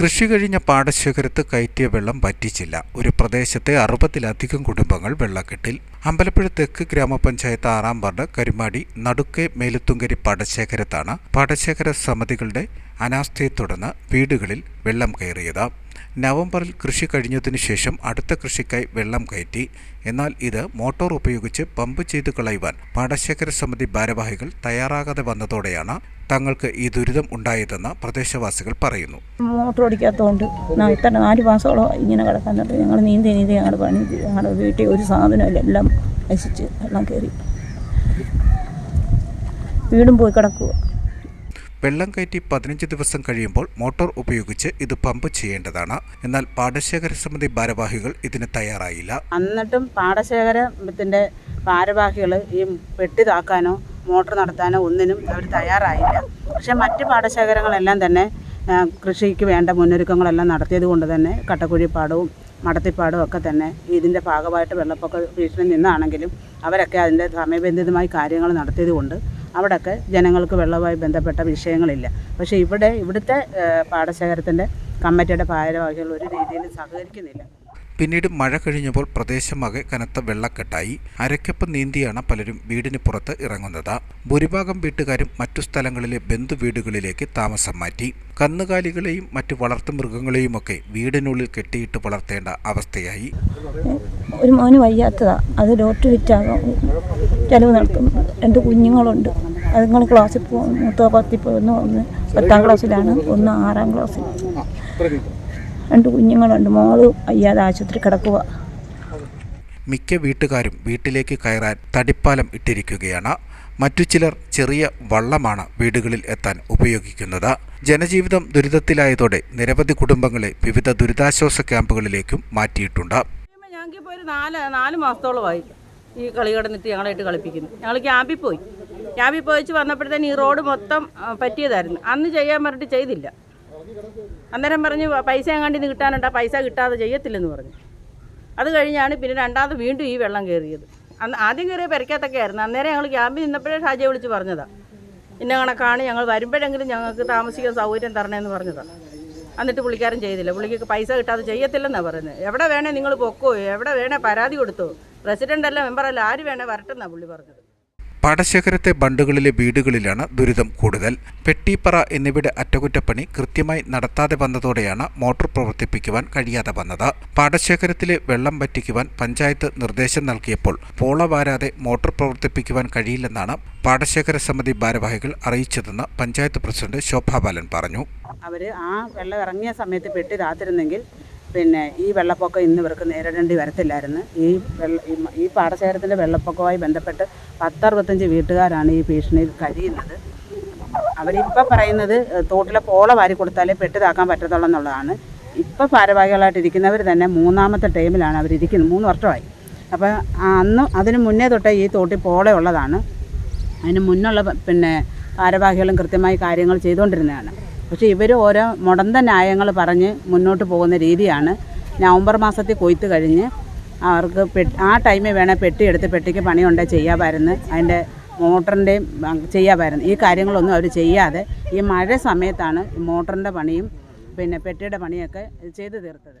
കൃഷി കഴിഞ്ഞ പാടശേഖരത്ത് കയറ്റിയ വെള്ളം പറ്റിച്ചില്ല ഒരു പ്രദേശത്തെ അറുപതിലധികം കുടുംബങ്ങൾ വെള്ളക്കെട്ടിൽ. അമ്പലപ്പുഴ തെക്ക് ഗ്രാമപഞ്ചായത്ത് ആറാം വാർഡ് കരുമാടി നടുക്കെ മേലുത്തുങ്കരി പാടശേഖരത്താണ്. പാടശേഖര സമിതികളുടെ അനാസ്ഥയെ തുടർന്ന് വീടുകളിൽ വെള്ളം കയറിയത്. നവംബറിൽ കൃഷി കഴിഞ്ഞതിനു ശേഷം അടുത്ത കൃഷിക്കായി വെള്ളം കയറ്റി. എന്നാൽ ഇത് മോട്ടോർ ഉപയോഗിച്ച് പമ്പ് ചെയ്തു കളയുവാൻ പാടശേഖര സമിതി ഭാരവാഹികൾ തയ്യാറാകാതെ വന്നതോടെയാണ് തങ്ങൾക്ക് ഈ ദുരിതം ഉണ്ടായതെന്ന് പ്രദേശവാസികൾ പറയുന്നു. മോട്ടോർ ഓടിക്കാത്തതുകൊണ്ട് ഇത്ര നാല് മാസത്തോളം ഇങ്ങനെ കിടക്കാനുണ്ട് ഞങ്ങൾ നീന്തി നീന്തി ഞങ്ങളുടെ പണി ഞങ്ങളുടെ വീട്ടിൽ ഒരു സാധനമില്ല എല്ലാം നശിച്ച് വെള്ളം കയറി. വീടും പോയി കിടക്കുക വെള്ളം കയറ്റി പതിനഞ്ച് ദിവസം കഴിയുമ്പോൾ മോട്ടോർ ഉപയോഗിച്ച് ഇത് പമ്പ് ചെയ്യേണ്ടതാണ്. എന്നാൽ പാടശേഖര സമിതി ഭാരവാഹികൾ ഇതിന് തയ്യാറായില്ല. എന്നിട്ടും പാടശേഖരത്തിന്റെ ഭാരവാഹികൾ ഈ പെട്ടി താക്കാനോ മോട്ടോർ നടത്താനോ ഒന്നിനും അവർ തയ്യാറായില്ല. പക്ഷേ മറ്റ് പാടശേഖരങ്ങളെല്ലാം തന്നെ കൃഷിക്ക് വേണ്ട മുന്നൊരുക്കങ്ങളെല്ലാം നടത്തിയത് കൊണ്ട് തന്നെ കട്ടക്കുഴിപ്പാടവും മടത്തിപ്പാടും ഒക്കെ തന്നെ ഇതിന്റെ ഭാഗമായിട്ട് വെള്ളപ്പൊക്ക ഭീഷണി നിന്നാണെങ്കിലും അവരൊക്കെ അതിന്റെ സമയബന്ധിതമായി കാര്യങ്ങൾ നടത്തിയത് കൊണ്ട് അവിടെയൊക്കെ ജനങ്ങൾക്ക് വെള്ളവുമായി ബന്ധപ്പെട്ട വിഷയങ്ങളില്ല. പക്ഷേ ഇവിടെ ഇവിടുത്തെ പാടശേഖരത്തിന്റെ കമ്മിറ്റിയുടെ ഭാരവാഹികൾ ഒരു രീതിയിലും സഹകരിക്കുന്നില്ല. പിന്നീട് മഴ കഴിഞ്ഞപ്പോൾ പ്രദേശമാകെ കനത്ത വെള്ളക്കെട്ടായി. അരക്കപ്പ് നീന്തിയാണ് പലരും വീടിന് പുറത്ത് ഇറങ്ങുന്നത്. ഭൂരിഭാഗം വീട്ടുകാരും മറ്റു സ്ഥലങ്ങളിലെ ബന്ധു വീടുകളിലേക്ക് താമസം മാറ്റി. കന്നുകാലികളെയും മറ്റു വളർത്തു മൃഗങ്ങളെയുമൊക്കെ വീടിനുള്ളിൽ കെട്ടിയിട്ട് വളർത്തേണ്ട അവസ്ഥയായി. ഒരു മോന് വയ്യാത്തതാ. അത് ലോട്ട് വിറ്റാകും ചിലവ് നടത്തുന്നു രണ്ട് കുഞ്ഞുങ്ങളുണ്ട്. അതുങ്ങൾ ക്ലാസ്സിൽ പോകും മൂത്ത പത്തി പോകുന്നു ഒന്ന് പത്താം ക്ലാസ്സിലാണ്. ഒന്ന് ആറാം ക്ലാസ്സിൽ. രണ്ട് കുഞ്ഞുങ്ങളുണ്ട് മോൾ അയ്യാതെ ആശുപത്രി കിടക്കുക. മിക്ക വീട്ടുകാരും വീട്ടിലേക്ക് കയറാൻ തടിപ്പാലം ഇട്ടിരിക്കുകയാണ്. മറ്റു ചിലർ ചെറിയ വള്ളമാണ് വീടുകളിൽ എത്താൻ ഉപയോഗിക്കുന്നത്. ജനജീവിതം ദുരിതത്തിലായതോടെ നിരവധി കുടുംബങ്ങളെ വിവിധ ദുരിതാശ്വാസ ക്യാമ്പുകളിലേക്കും മാറ്റിയിട്ടുണ്ട്. ഞങ്ങൾക്ക് ഇപ്പോൾ ഒരു നാല് നാല് മാസത്തോളമായി ഈ കളി കിടന്നിട്ട് ഞങ്ങളായിട്ട് കളിപ്പിക്കുന്നു. ഞങ്ങൾ ക്യാമ്പിൽ പോയി. ക്യാമ്പിൽ പോയിച്ച് വന്നപ്പോഴത്തേന് ഈ റോഡ് മൊത്തം പറ്റിയതായിരുന്നു. അന്ന് ചെയ്യാൻ പറഞ്ഞിട്ട് ചെയ്തില്ല. അന്നേരം പറഞ്ഞു പൈസ എങ്ങാണ്ട് ഇത് കിട്ടാനുണ്ട് ആ പൈസ കിട്ടാതെ ചെയ്യത്തില്ലെന്ന് പറഞ്ഞു. അത് കഴിഞ്ഞാണ് പിന്നെ രണ്ടാമത് വീണ്ടും ഈ വെള്ളം കയറിയത്. അന്ന് ആദ്യം കയറിയ പെരക്കകത്തൊക്കെ ആയിരുന്നു. അന്നേരം ഞങ്ങൾ ക്യാമ്പിൽ നിന്നപ്പോഴേ ഷാജയെ വിളിച്ച് പറഞ്ഞതാണ് ഇന്ന കണക്കാണ് ഞങ്ങൾ വരുമ്പോഴെങ്കിലും ഞങ്ങൾക്ക് താമസിക്കാൻ സൗകര്യം തരണേന്ന് പറഞ്ഞതാണ് എന്നിട്ട് പുള്ളിക്കാരൻ ചെയ്തില്ല. പുള്ളിക്ക് പൈസ കിട്ടാതെ ചെയ്യത്തില്ലെന്നാണ് പറയുന്നത് എവിടെ വേണേ നിങ്ങൾ പൊക്കോ എവിടെ വേണേ പരാതി കൊടുത്തോ. പ്രസിഡന്റ് അല്ല മെമ്പറല്ല ആര് വേണേ വരട്ടെന്നാണ് പുള്ളി പറഞ്ഞത്. പാടശേഖരത്തെ ബണ്ടുകളിലെ വീടുകളിലാണ് ദുരിതം കൂടുതൽ. പെട്ടിപ്പറ എന്നിവയുടെ അറ്റകുറ്റപ്പണി കൃത്യമായി നടത്താതെ വന്നതോടെയാണ് മോട്ടോർ പ്രവർത്തിപ്പിക്കുവാൻ കഴിയാതെ വന്നത്. പാടശേഖരത്തിലെ വെള്ളം വറ്റിക്കുവാൻ പഞ്ചായത്ത് നിർദ്ദേശം നൽകിയപ്പോൾ പോള വാരാതെ മോട്ടോർ പ്രവർത്തിപ്പിക്കുവാൻ കഴിയില്ലെന്നാണ് പാടശേഖര സമിതി ഭാരവാഹികൾ അറിയിച്ചതെന്ന് പഞ്ചായത്ത് പ്രസിഡന്റ് ശോഭാ ബാലൻ പറഞ്ഞു. അവർ ആ വെള്ളം ഇറങ്ങിയ സമയത്ത് പെട്ടി താത്തിരുന്നെങ്കിൽ പിന്നെ ഈ വെള്ളപ്പൊക്കം ഇന്ന് ഇവർക്ക് നേരിടേണ്ടി വരത്തില്ലായിരുന്നു. ഈ വെള്ള ഈ പാടശേഖരത്തിന്റെ വെള്ളപ്പൊക്കവുമായി ബന്ധപ്പെട്ട് പത്തറുപത്തഞ്ച് വീട്ടുകാരാണ് ഈ ഭീഷണിയിൽ കഴിയുന്നത്. അവരിപ്പോൾ പറയുന്നത് തോട്ടിലെ പോള വാരി കൊടുത്താലേ പെട്ടിതാക്കാൻ പറ്റത്തുള്ളൂ എന്നുള്ളതാണ്. ഭാരവാഹികളായിട്ട് ഇരിക്കുന്നവർ തന്നെ മൂന്നാമത്തെ ടൈമിലാണ് അവരിരിക്കുന്നത് മൂന്ന് വർഷമായി. അപ്പോൾ അന്ന് അതിന് മുന്നേ തൊട്ടേ ഈ തോട്ടിൽ പോള ഉള്ളതാണ്. അതിന് മുന്നുള്ള പിന്നെ ഭാരവാഹികളും കൃത്യമായി കാര്യങ്ങൾ ചെയ്തുകൊണ്ടിരുന്നതാണ്. പക്ഷേ ഇവർ ഓരോ മുടന്ത ന്യായങ്ങൾ പറഞ്ഞ് മുന്നോട്ട് പോകുന്ന രീതിയാണ്. നവംബർ മാസത്തിൽ കൊയ്ത്ത് കഴിഞ്ഞ് അവർക്ക് പെട്ട് ആ ടൈമിൽ വേണേൽ പെട്ടി എടുത്ത് പെട്ടിക്ക് പണിയുണ്ടേ ചെയ്യാമായിരുന്നു അതിന്റെ മോട്ടറിന്റെയും ചെയ്യാമായിരുന്നു ഈ കാര്യങ്ങളൊന്നും അവർ ചെയ്യാതെ ഈ മഴ സമയത്താണ് മോട്ടറിന്റെ പണിയും പിന്നെ പെട്ടിയുടെ പണിയൊക്കെ ചെയ്തു തീർത്തത്.